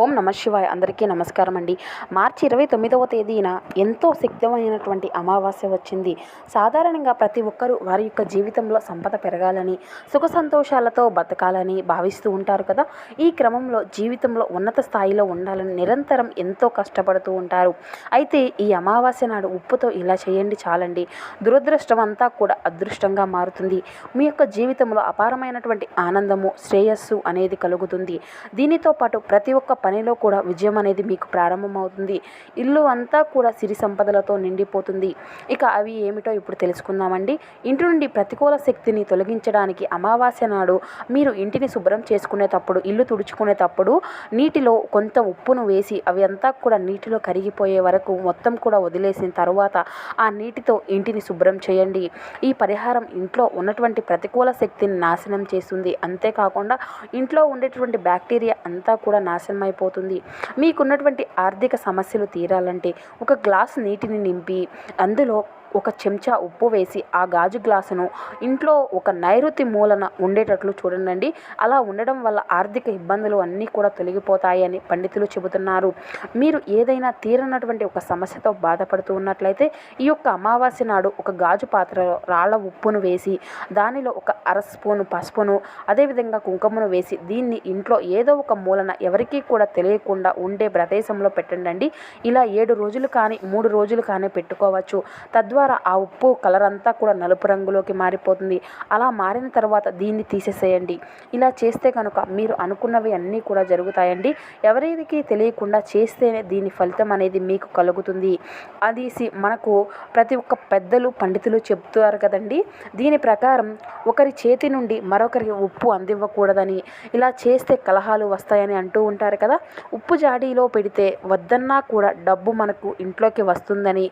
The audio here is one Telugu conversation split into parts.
ఓం నమ శివాయ. అందరికీ నమస్కారం అండి. మార్చి ఇరవై తొమ్మిదవ తేదీన ఎంతో శక్తిమైనటువంటి అమావాస్య వచ్చింది. సాధారణంగా ప్రతి ఒక్కరూ వారి యొక్క జీవితంలో సంపద పెరగాలని సుఖ సంతోషాలతో బతకాలని భావిస్తూ ఉంటారు కదా. ఈ క్రమంలో జీవితంలో ఉన్నత స్థాయిలో ఉండాలని నిరంతరం ఎంతో కష్టపడుతూ ఉంటారు. అయితే ఈ అమావాస్య నాడు ఉప్పుతో ఇలా చేయండి చాలండి. దురదృష్టం అంతా కూడా అదృష్టంగా మారుతుంది. మీ యొక్క జీవితంలో అపారమైనటువంటి ఆనందము శ్రేయస్సు అనేది కలుగుతుంది. దీనితో పాటు ప్రతి ఒక్క పనిలో కూడా విజయం అనేది మీకు ప్రారంభమవుతుంది. ఇల్లు అంతా కూడా సిరి సంపదలతో నిండిపోతుంది. ఇక అవి ఏమిటో ఇప్పుడు తెలుసుకుందామండి. ఇంటి నుండి ప్రతికూల శక్తిని తొలగించడానికి అమావాస్య నాడు మీరు ఇంటిని శుభ్రం చేసుకునేటప్పుడు ఇల్లు తుడుచుకునేటప్పుడు నీటిలో కొంత ఉప్పును వేసి అవి అంతా కూడా నీటిలో కరిగిపోయే వరకు మొత్తం కూడా వదిలేసిన తర్వాత ఆ నీటితో ఇంటిని శుభ్రం చేయండి. ఈ పరిహారం ఇంట్లో ఉన్నటువంటి ప్రతికూల శక్తిని నాశనం చేస్తుంది. అంతేకాకుండా ఇంట్లో ఉండేటువంటి బ్యాక్టీరియా అంతా కూడా నాశనం అయిపోతుంది మీకున్నటువంటి ఆర్థిక సమస్యలు తీరాలంటే ఒక గ్లాస్ నీటిని నింపి అందులో ఒక చెంచా ఉప్పు వేసి ఆ గాజు గ్లాసును ఇంట్లో ఒక నైరుతి మూలన ఉండేటట్లు చూడండి అలా ఉండడం వల్ల ఆర్థిక ఇబ్బందులు అన్నీ కూడా తొలగిపోతాయని పండితులు చెబుతున్నారు. మీరు ఏదైనా తీరనటువంటి ఒక సమస్యతో బాధపడుతూ ఉన్నట్లయితే ఈ యొక్క అమావాస్య నాడు ఒక గాజు పాత్రలో రాళ్ళ ఉప్పును వేసి దానిలో ఒక అర స్పూను పసుపును అదేవిధంగా కుంకుమను వేసి దీన్ని ఇంట్లో ఏదో ఒక మూలన ఎవరికీ కూడా తెలియకుండా ఉండే ప్రదేశంలో పెట్టండి ఇలా ఏడు రోజులు కానీ మూడు రోజులు కానీ పెట్టుకోవచ్చు. తద్వారా ఆ ఉప్పు కలర్ అంతా కూడా నలుపు రంగులోకి మారిపోతుంది. అలా మారిన తర్వాత దీన్ని తీసేసేయండి. ఇలా చేస్తే కనుక మీరు అనుకున్నవి అన్నీ కూడా జరుగుతాయండి. ఎవరికి తెలియకుండా చేస్తేనే దీని ఫలితం అనేది మీకు కలుగుతుంది. అది మనకు ప్రతి ఒక్క పెద్దలు పండితులు చెప్తారు కదండి. దీని ప్రకారం ఒకరి చేతి నుండి మరొకరికి ఉప్పు అందివ్వకూడదని ఇలా చేస్తే కలహాలు వస్తాయని అంటూ ఉంటారు కదా. ఉప్పు జాడీలో పెడితే వద్దన్నా కూడా డబ్బు మనకు ఇంట్లోకి వస్తుందని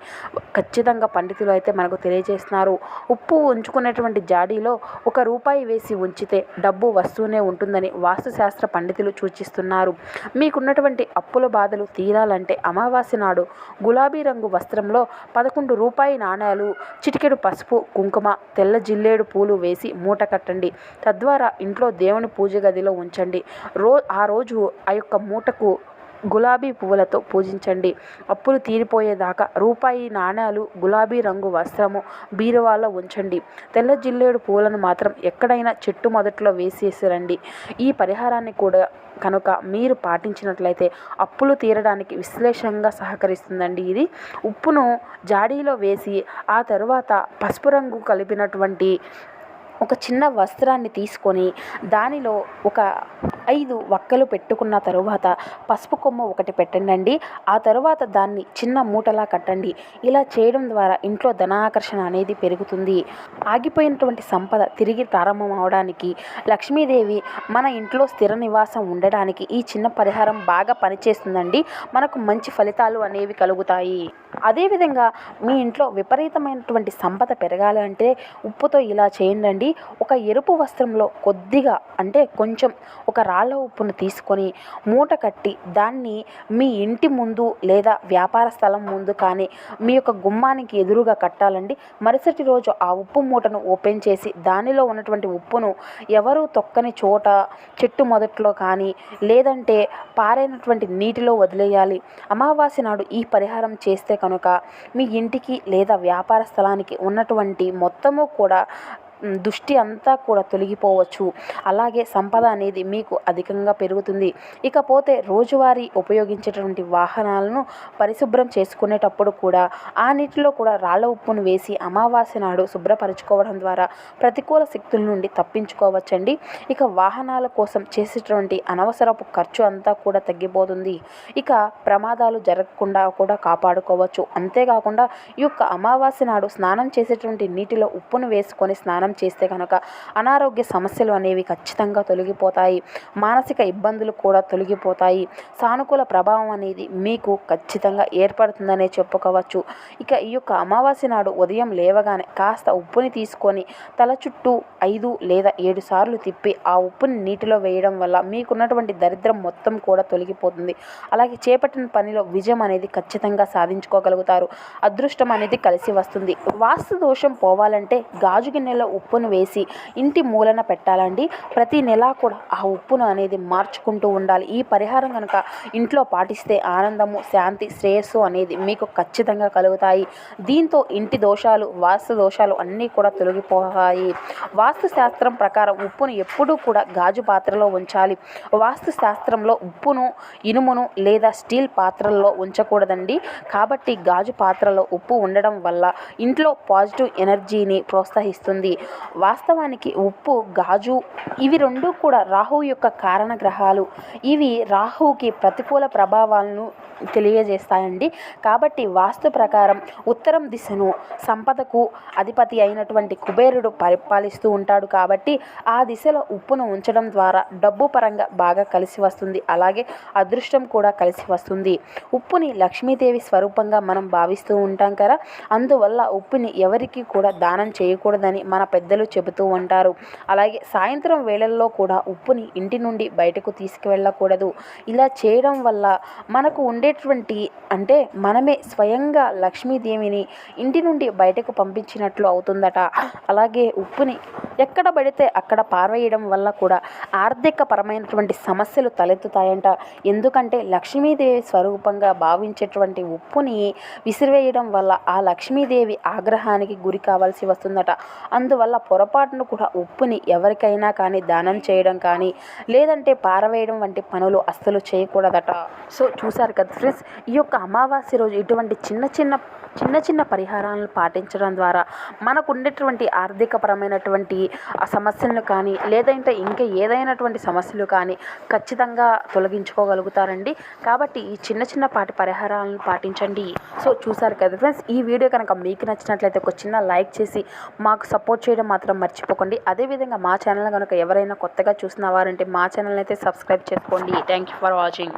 ఖచ్చితంగా పండితులు అయితే మనకు తెలియజేస్తున్నారు. ఉప్పు ఉంచుకునేటువంటి జాడీలో ఒక రూపాయి వేసి ఉంచితే డబ్బు వస్తూనే ఉంటుందని వాస్తుశాస్త్ర పండితులు సూచిస్తున్నారు. మీకున్నటువంటి అప్పుల బాధలు తీరాలంటే అమావాస్య నాడు గులాబీ రంగు వస్త్రంలో పదకొండు రూపాయి నాణేలు చిటికెడు పసుపు కుంకుమ తెల్ల జిల్లేడు పూలు వేసి మూట కట్టండి. తద్వారా ఇంట్లో దేవుని పూజ గదిలో ఉంచండి. రో ఆ రోజు ఆ యొక్క మూటకు గులాబీ పువ్వులతో పూజించండి. అప్పులు తీరిపోయేదాకా రూపాయి నాణేలు గులాబీ రంగు వస్త్రము బీరువాలో ఉంచండి. తెల్ల జిల్లేడు పూలను మాత్రం ఎక్కడైనా చెట్టు మొదట్లో వేసేసిరండి. ఈ పరిహారాన్ని కూడా కనుక మీరు పాటించినట్లయితే అప్పులు తీరడానికి విశ్లేషంగా సహకరిస్తుందండి ఇది. ఉప్పును జాడీలో వేసి ఆ తరువాత పసుపు రంగు కలిపినటువంటి ఒక చిన్న వస్త్రాన్ని తీసుకొని దానిలో ఒక ఐదు వక్కలు పెట్టుకున్న తరువాత పసుపు కొమ్మ ఒకటి పెట్టండి ఆ తరువాత దాన్ని చిన్న మూటలా కట్టండి. ఇలా చేయడం ద్వారా ఇంట్లో ధనాకర్షణ అనేది పెరుగుతుంది. ఆగిపోయినటువంటి సంపద తిరిగి ప్రారంభం అవడానికి లక్ష్మీదేవి మన ఇంట్లో స్థిర నివాసం ఉండడానికి ఈ చిన్న పరిహారం బాగా పనిచేస్తుందండి. మనకు మంచి ఫలితాలు అనేవి కలుగుతాయి. అదేవిధంగా మీ ఇంట్లో విపరీతమైనటువంటి సంపద పెరగాలి అంటే ఉప్పుతో ఇలా చేయండి ఒక ఎరుపు వస్త్రంలో కొద్దిగా అంటే కొంచెం ఒక రాళ్ళ ఉప్పును తీసుకొని మూట కట్టి దాన్ని మీ ఇంటి ముందు లేదా వ్యాపార స్థలం ముందు కానీ మీ యొక్క గుమ్మానికి ఎదురుగా కట్టాలండి. మరుసటి రోజు ఆ ఉప్పు మూటను ఓపెన్ చేసి దానిలో ఉన్నటువంటి ఉప్పును ఎవరు తొక్కని చోట చెట్టు మొదట్లో కానీ లేదంటే పారైనటువంటి నీటిలో వదిలేయాలి. అమావాస్య నాడు ఈ పరిహారం చేస్తే కనుక మీ ఇంటికి లేదా వ్యాపార స్థలానికి ఉన్నటువంటి మొత్తము కూడా దృష్టి అంతా కూడా తొలగిపోవచ్చు. అలాగే సంపద అనేది మీకు అధికంగా పెరుగుతుంది. ఇకపోతే రోజువారీ ఉపయోగించేటువంటి వాహనాలను పరిశుభ్రం చేసుకునేటప్పుడు కూడా ఆ నీటిలో కూడా రాళ్ళ ఉప్పును వేసి అమావాస్య నాడు శుభ్రపరచుకోవడం ద్వారా ప్రతికూల శక్తుల నుండి తప్పించుకోవచ్చండి. ఇక వాహనాల కోసం చేసేటువంటి అనవసరపు ఖర్చు అంతా కూడా తగ్గిపోతుంది. ఇక ప్రమాదాలు జరగకుండా కూడా కాపాడుకోవచ్చు. అంతేకాకుండా ఈ యొక్క అమావాస్య నాడు స్నానం చేసేటువంటి నీటిలో ఉప్పును వేసుకొని స్నానం చేస్తే కనుక అనారోగ్య సమస్యలు అనేవి ఖచ్చితంగా తొలగిపోతాయి. మానసిక ఇబ్బందులు కూడా తొలగిపోతాయి. సానుకూల ప్రభావం అనేది మీకు ఖచ్చితంగా ఏర్పడుతుందనే చెప్పుకోవచ్చు. ఇక ఈ యొక్క అమావాస్య నాడు ఉదయం లేవగానే కాస్త ఉప్పుని తీసుకొని తల చుట్టూ ఐదు లేదా ఏడు సార్లు తిప్పి ఆ ఉప్పుని నీటిలో వేయడం వల్ల మీకున్నటువంటి దరిద్రం మొత్తం కూడా తొలగిపోతుంది. అలాగే చేపట్టిన పనిలో విజయం అనేది ఖచ్చితంగా సాధించుకోగలుగుతారు. అదృష్టం అనేది కలిసి వస్తుంది. వాస్తు దోషం పోవాలంటే గాజు గిన్నెలో ఉప్పును వేసి ఇంటి మూలన పెట్టాలండి. ప్రతి నెలా కూడా ఆ ఉప్పును అనేది మార్చుకుంటూ ఉండాలి. ఈ పరిహారం కనుక ఇంట్లో పాటిస్తే ఆనందము శాంతి శ్రేయస్సు అనేది మీకు ఖచ్చితంగా కలుగుతాయి. దీంతో ఇంటి దోషాలు వాస్తు దోషాలు అన్నీ కూడా తొలగిపోతాయి. వాస్తు శాస్త్రం ప్రకారం ఉప్పును ఎప్పుడూ కూడా గాజు పాత్రలో ఉంచాలి. వాస్తు శాస్త్రంలో ఉప్పును ఇనుమును లేదా స్టీల్ పాత్రల్లో ఉంచకూడదండి. కాబట్టి గాజు పాత్రలో ఉప్పు ఉండడం వల్ల ఇంట్లో పాజిటివ్ ఎనర్జీని ప్రోత్సహిస్తుంది. వాస్తవానికి ఉప్పు గాజు ఇవి రెండు కూడా రాహువు యొక్క కారణ గ్రహాలు ఇవి రాహువుకి ప్రతికూల ప్రభావాలను తెలియజేస్తాయండి. కాబట్టి వాస్తు ప్రకారం ఉత్తరం దిశను సంపదకు అధిపతి అయినటువంటి కుబేరుడు పరిపాలిస్తూ ఉంటాడు కాబట్టి ఆ దిశలో ఉప్పును ఉంచడం ద్వారా డబ్బు పరంగా బాగా కలిసి వస్తుంది. అలాగే అదృష్టం కూడా కలిసి వస్తుంది. ఉప్పుని లక్ష్మీదేవి స్వరూపంగా మనం భావిస్తూ ఉంటాం కదా. అందువల్ల ఉప్పుని ఎవరికి కూడా దానం చేయకూడదని మన పెద్దలు చెబుతూ ఉంటారు. అలాగే సాయంత్రం వేళల్లో కూడా ఉప్పుని ఇంటి నుండి బయటకు తీసుకువెళ్ళకూడదు. ఇలా చేయడం వల్ల మనకు ఉండేటువంటి అంటే మనమే స్వయంగా లక్ష్మీదేవిని ఇంటి నుండి బయటకు పంపించినట్లు అవుతుందట. అలాగే ఉప్పుని ఎక్కడ పడితే అక్కడ పారవేయడం వల్ల కూడా ఆర్థిక పరమైనటువంటి సమస్యలు తలెత్తుతాయంట. ఎందుకంటే లక్ష్మీదేవి స్వరూపంగా భావించేటువంటి ఉప్పుని విసిరివేయడం వల్ల ఆ లక్ష్మీదేవి ఆగ్రహానికి గురి కావాల్సి వస్తుందట. అందువల్ల పొరపాటును కూడా ఉప్పుని ఎవరికైనా కానీ దానం చేయడం కానీ లేదంటే పారవేయడం వంటి పనులు అస్సలు చేయకూడదట. సో చూసారు కదా ఫ్రెండ్స్ ఈ యొక్క అమావాస్య రోజు ఇటువంటి చిన్న చిన్న చిన్న చిన్న పరిహారాలను పాటించడం ద్వారా మనకు ఉండేటువంటి ఆర్థికపరమైనటువంటి ఆ సమస్యలను కానీ లేదంటే ఇంకా ఏదైనటువంటి సమస్యలు కానీ ఖచ్చితంగా తొలగించుకోగలుగుతారండి. కాబట్టి ఈ చిన్న చిన్న పాటి పరిహారాలను పాటించండి. సో చూసారు కదా ఫ్రెండ్స్ ఈ వీడియో కనుక మీకు నచ్చినట్లయితే ఒక చిన్న లైక్ చేసి మాకు సపోర్ట్ చేయడం మాత్రం మర్చిపోకండి. అదేవిధంగా మా ఛానల్ కనుక ఎవరైనా కొత్తగా చూసిన వారంటే మా ఛానల్ అయితే సబ్స్క్రైబ్ చేసుకోండి. Thank you for watching